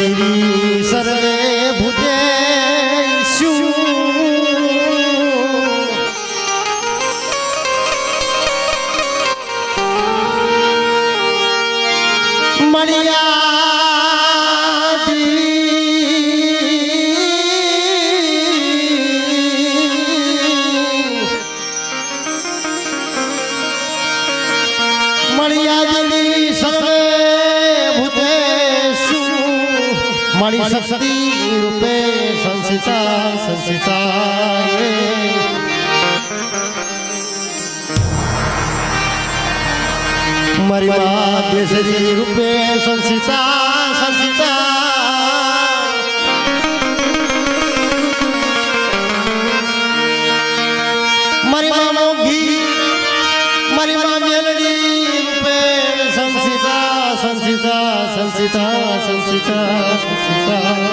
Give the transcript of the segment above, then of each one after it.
तेरी Jesus, Jesus.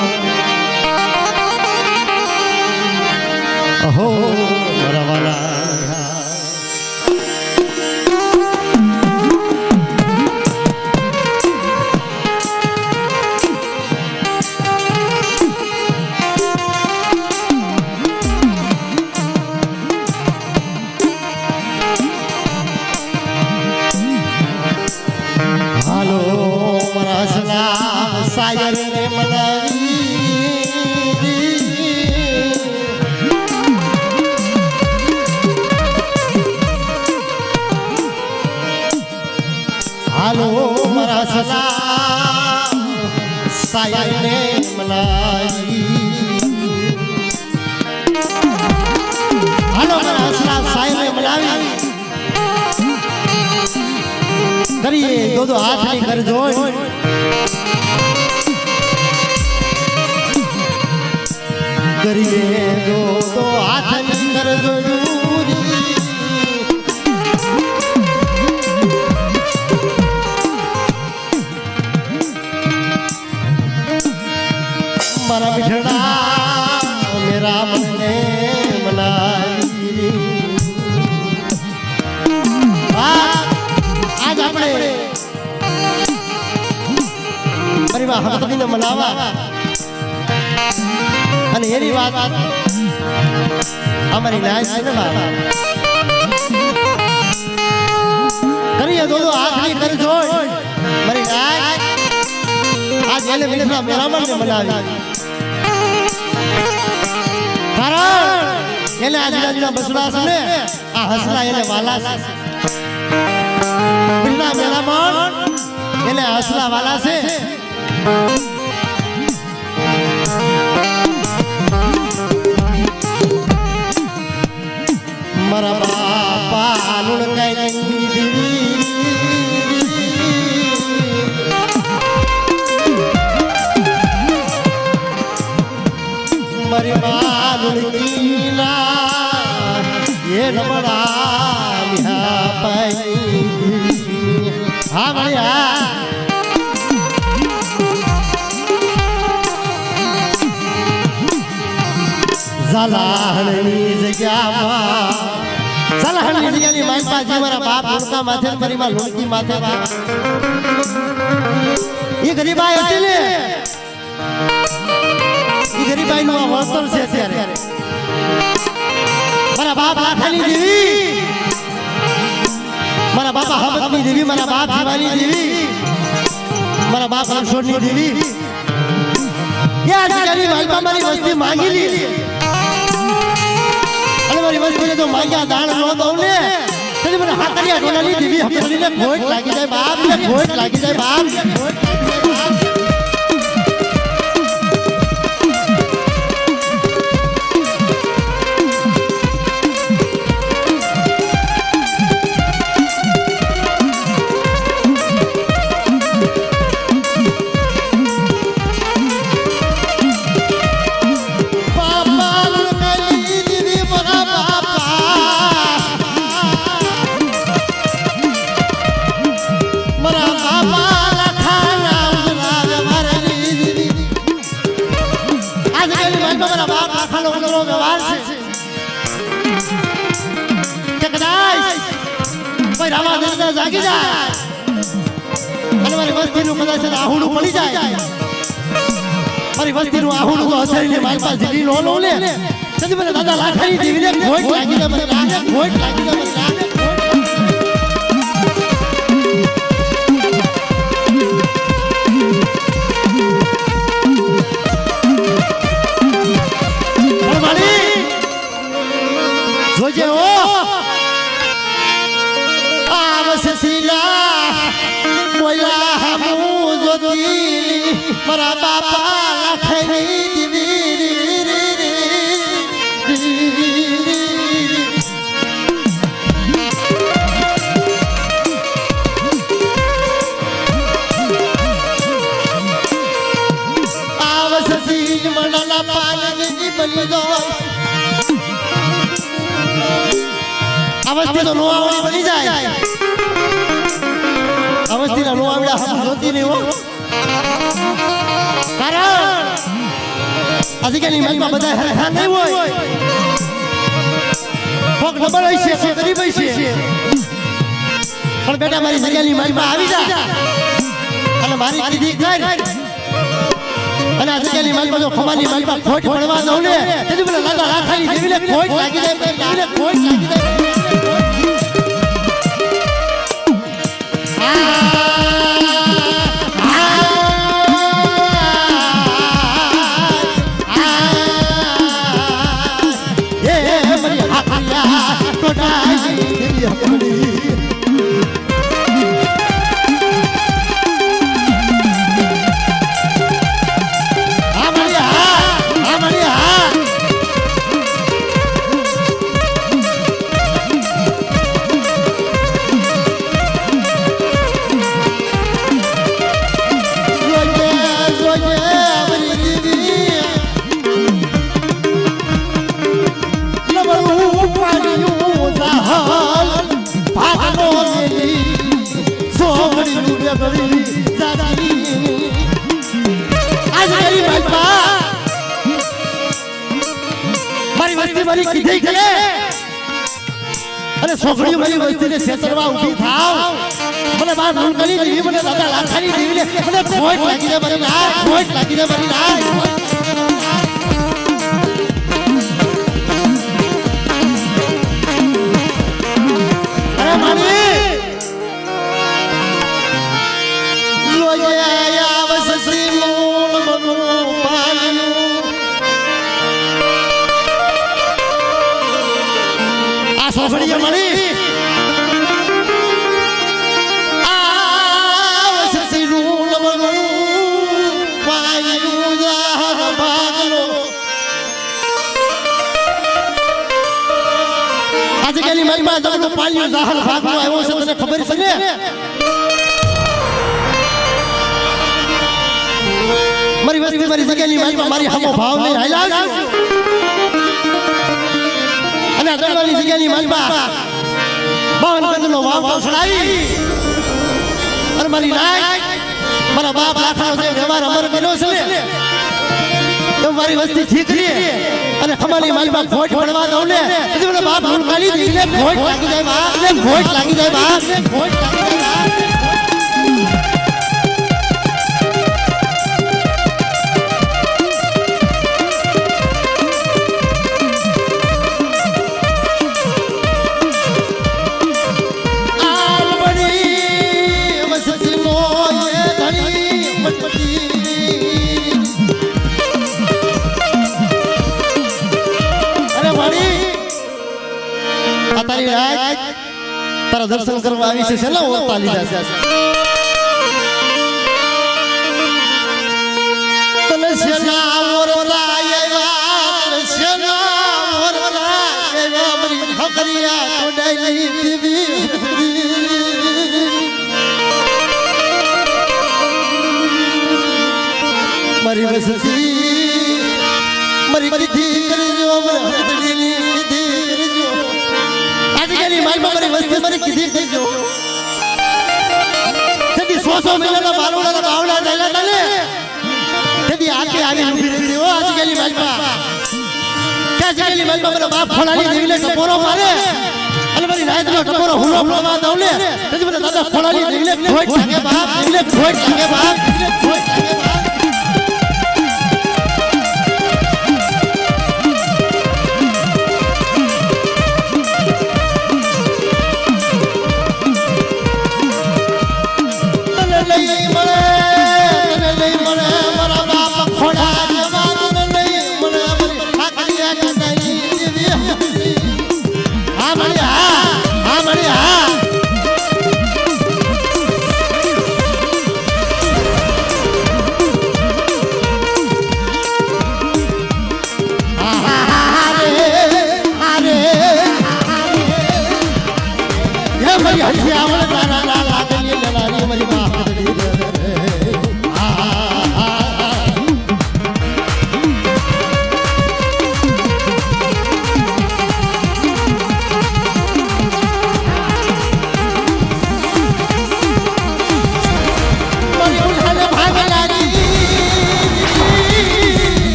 કરીએ દો દો હાથની કર જોઈ કરીએ દો દો હાથની કરજો મારા બિઠડા મેરા પરિવાર હમદીને મનાવા. અને એની વાત અમારી નાય બાપ. કરીએ તો આખરી કર જોઈ મારી નાય આજ એને મિનિટના મેરામણને મનાવી. કારણ એને આજુબાજુના બસડા છે ને, આ હસલા એને વાલા છે. બિરના મેળામાં એને હસલા વાલા છે. મારા ઝાલાહણની જગ્યામાં ઝાલાહણની જગ્યાની પાસે મારા બાપ લુણકા માથે પરિવાર લુણકી માથે બાપ એ ગરીબાઈ હતી ને એ ગરીબાઈ નું વળતર છે અત્યારે મારા બાપ લાખાની દેવી મારા બાપા હબતની દેવી મારા બાપ શિવાની દેવી મારા બાપ રામસોરની દેવી યાર જગાની માલપા મારી વસ્તી માંગી લીધી. મારી વસ્તીને જો માંગ્યા દાણ ન દઉં ને તેથી મને હાથરિયા ડોલાની દેવી હમણાં ખોટ લાગી જાય બાપ ને લાગી જાય બાપા. વસ્તીનું કદાચ આહુડું મળી જાય. મારી વસ્તીનું આહુડું તો હસરીને મારી પાસે નો લો લે. સદી મને દાદા લાખાની દેવીને ખોટ લાગી જાય મને લાગે ખોટ લાગી જાય મને જોજે ઓ આવશે શીલા. મોયલા હું જોતી મારા બાપા શીલ મનાલા પાલની બની જાય. અવસ્થિત નો આવડી આજકાલની મનમાં બધા હરખા નહીં હોય. કોક નંબર હોય છે કોક ગરીબ હોય છે. પણ બેટા, મારી જગ્યાની મનમાં આવી જા. અને મારી કીધી કર અને આ જગ્યાની મનમાં જો ખમાની મનમાં ખોટ પડવા દઉં ને, તેથી મને લાલા લાખાની દેવીને ખોટ લાગી જાય દેવીને ખોટ લાગી જાય. છેતરવા ઊભી થાવ. મને બાર ફોન કરી દીધી મને દાદા લાખાની દીવીને મને ખોટ લાગી દે મારી ના ખોટ લાગી દે મારી ના પાલ્યું જાહર ભાગલો આવ્યો છે તને ખબર છે ને? મારી વસ્તી મારી જગ્યાની મારી મારી હમો ભાવ નહીં હાલ્યા અને દરબારની જગ્યાની માલમાં બાવન ગજનો વાવ ચડાવી અને મારી નાય મારા બાપ રાખા છે વ્યવહાર અમર કર્યો છે ને તો મારી વસ્તી ઠીક રહી. અને ખમાની માલમાં ભોટ પડવા દઉં ને બાપ ભૂલ હુંકારી દીને ખોટ લાગી જાય બા. એટલે લાગી જાય બા. ખોટ લાગી જાય તારા દર્શન કરવા આવી છે. છેલ્લા ઓળતા લીધા છે. તને છેલ્લા મરી આવ્યા છેલ્લા ઓરતા આવ્યા મારી હકરિયા ટોડાઈ દીવી મારી વસતી આજકાલની મારી જે મને કીધી કરજો તેથી સો સો મહિનાના બારોડા બાવડા થયેલા હતા ને તેથી આતે આવી ઊભી રહી હો આજકાલની બાજમાં. ક્યાં આજકાલની બાજમાં? મારા બાપ ફોડાની દેવીને ટપોરો મારે. અને મારી રાતનો ટપોરો હુલો ફોડવા દઉં ને તેથી મને દાદા ફોડાની દેવીને ખોઈ ઠાકે બાપ દેવીને ખોઈ ઠાકે બાપ દેવીને ખોઈ ઠાકે બાપ.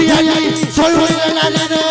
দুনিয়ায় সরু না রে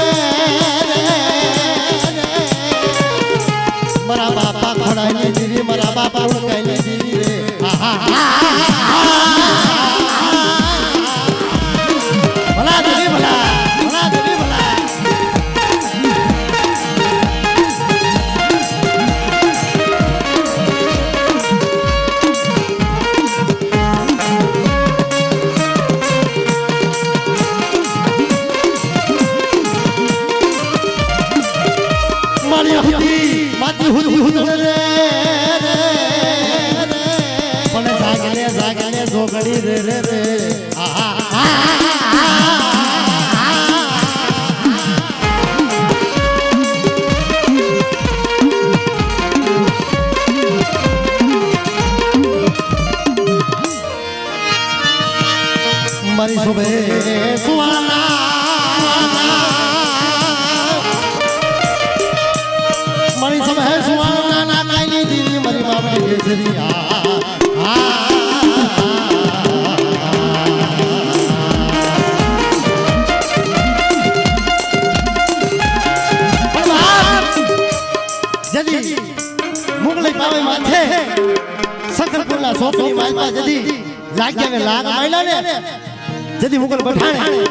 જદી મુગલ પઠાણી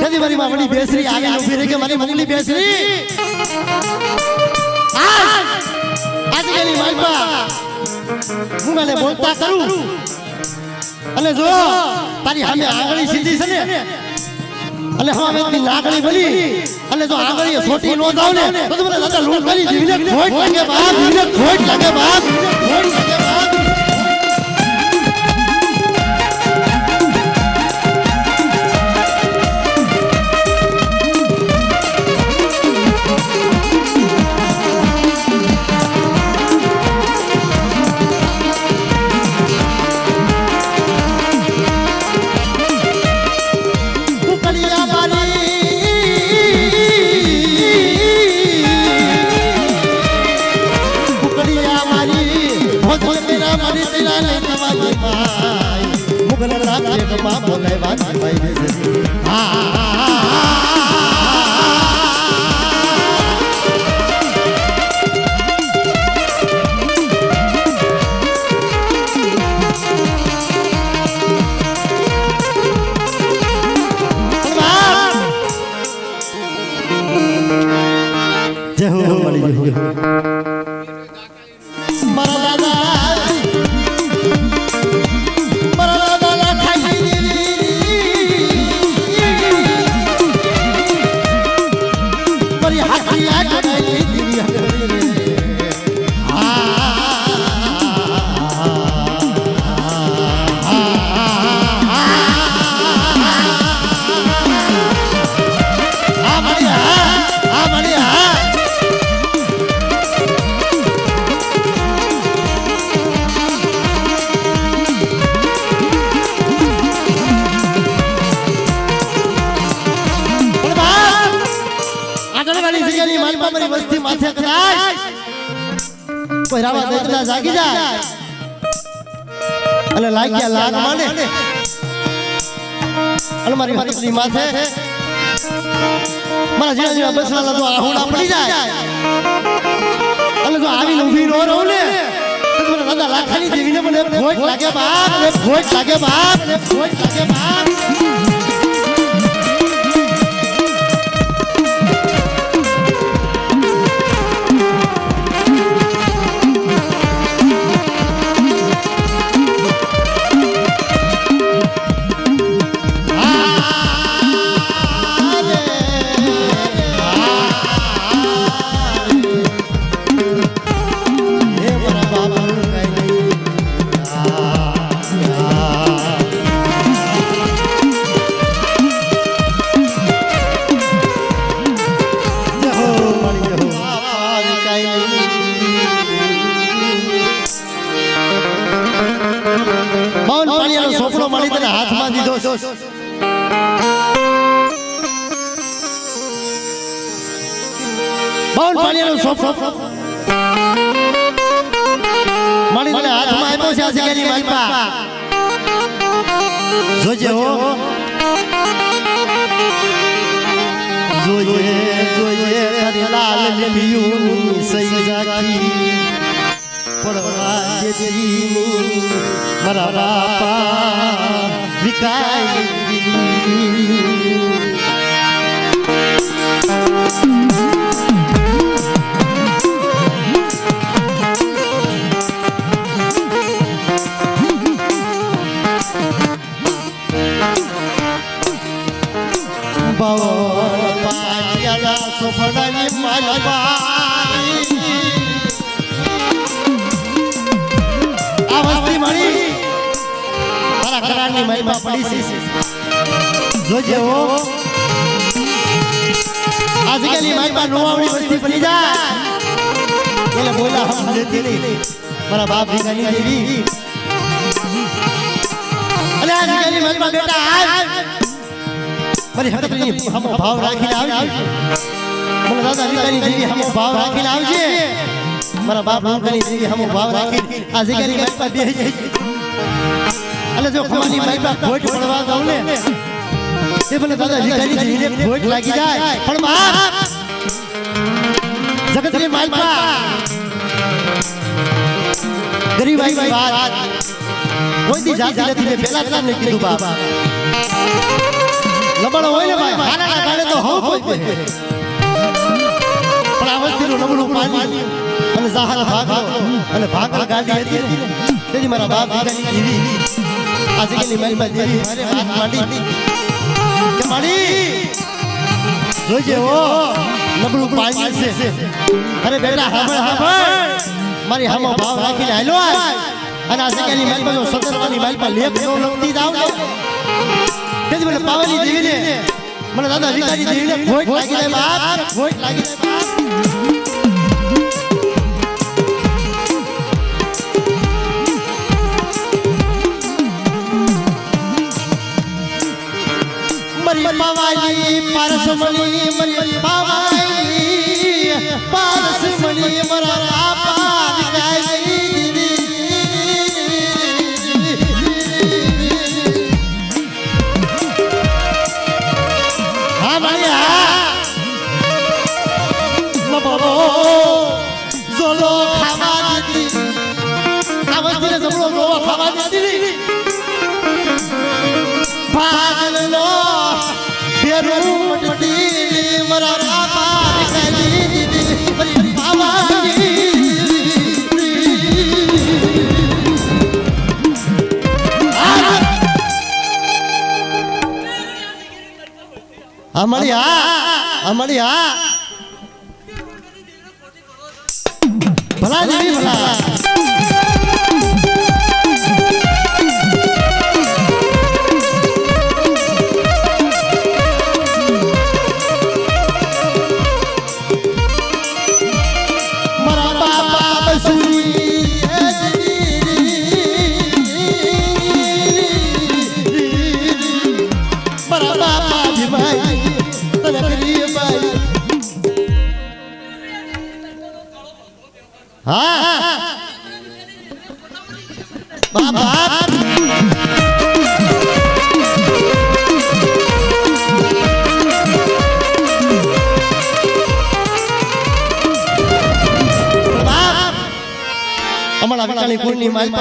જદી મારી મામડી બેસરી આવીને ઊભી રહી કે મારી મુગલી બેસરી? આજ આજકાલની માલપા મુગલે બોલતા કરું? અને જો તારી સામે આંગળી સીધી છે ને અને હા મેં તી લાગણી બની અને જો આંગળી છોટી નો જાવ ને તો મને દાદા લૂંટ કરી જીવને ખોટ લાગે બાપ. જીવને ખોટ લાગે બાપ. ખોટ લાગે બાપ. ને નવા ભાઈ મુગલ રાજ બાપો લેવા ભાઈ. હા. કોઈ રાવા દેખતા જાગી જાય. અને લાગ્યા લાગ માને. અને મારી વસ્તી માથે મારા જીણા જીણા બસલા તો આહુડા પડી જાય. અને જો આવીને ઊભી નો. રહું ને. દાદા લાખાની દેવીને મને ભોજ લાગે બાપ. ભોજ લાગે બાપ. ભોજ લાગે બાપ. દીધો બાવન પાણીયાનો સોપડો મળી તને હાથમાં આપ્યો છે આ જગ્યાની માલપા જોજે હો જોજે જોજે તારી લાલ લીલીઓની સહી જાકી પડવા જેની મારા બાપા विकाई જોજે હો આજકાલની મહિમા નોવાવડી વસ્તી બની જાય એટલે બોલા હમ લેતી નહીં મારા બાપ ભીગાની દેવી અને આજકાલની મહિમા બેટા આજ મારી હકની હમો ભાવ રાખીને આવજે મને દાદા વિકાની દેવી હમો ભાવ રાખીને આવજે મારા બાપ ભીગાની દેવી હમો ભાવ રાખીને આ જગ્યાની મહિમા બે અને જો ખમાની મહિમા ખોટ પડવા દઉં ને તે ભલે દાદા વિકાની દેવીને ખોટ લાગી જાય પણ બાપ જગતની માલપા ગરીબાઈની વાત. કોઈ દી જાતી નથી મેં પેલા તમને કીધું બાપ. લબડો હોય ને ભાઈ. હારાના કારણે તો હવ કોઈ પણ આ વસ્તીનું નબળું પાણી અને જાહર ભાગલો. અને ભાગલ. ગાડી હતી તેથી મારા બાપ દીકરાની દેવી આ જગ્યાની મારી દેવી મારે વાત માંડી કે માડી જોજે હો નબળું પાણી છે અરે બેટા હાંભળ હાંભળ મારી હામો ભાવ રાખીને હાલો અને આજે જગ્યાની મારી સતરવાની પર લેખ નો લખતી જાવ મને પાવાની દેવીને મને દાદા વિકારી દેવીને ભોગ લાગી જાય બાપ ભોગ લાગી જાય બાપ મરી પાવાની પારસમણી મરી પારસ પારસમણી મરા અમારી હા અમારી હા ભલા દેવી ભલા.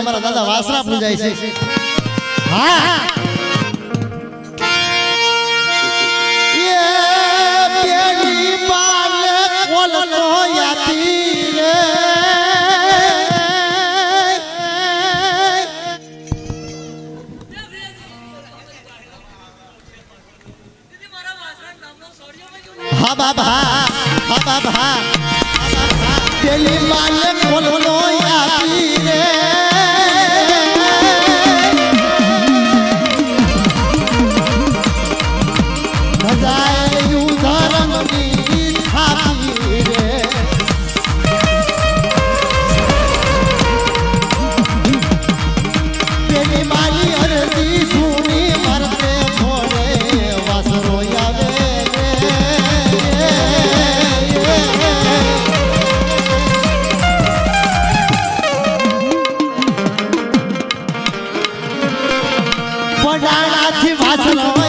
મારા દાદા વાસરા પૂજાય છે. હા. હા બાબા હા બાબા. પેલી માને બોલો নাথ ভাষণ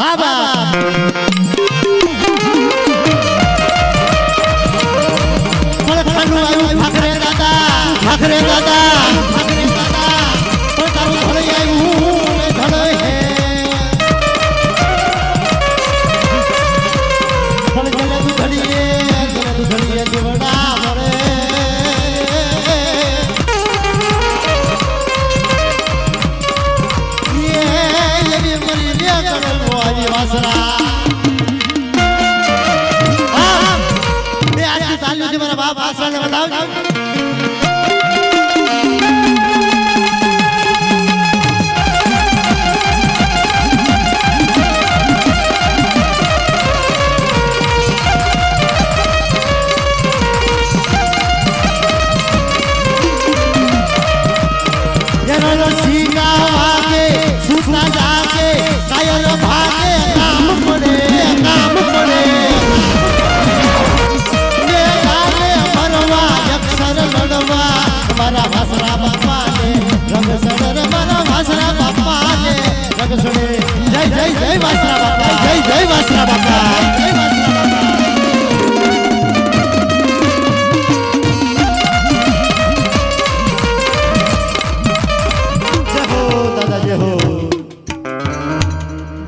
હા બા ઠાકરે દાદા ઠાકરે દાદા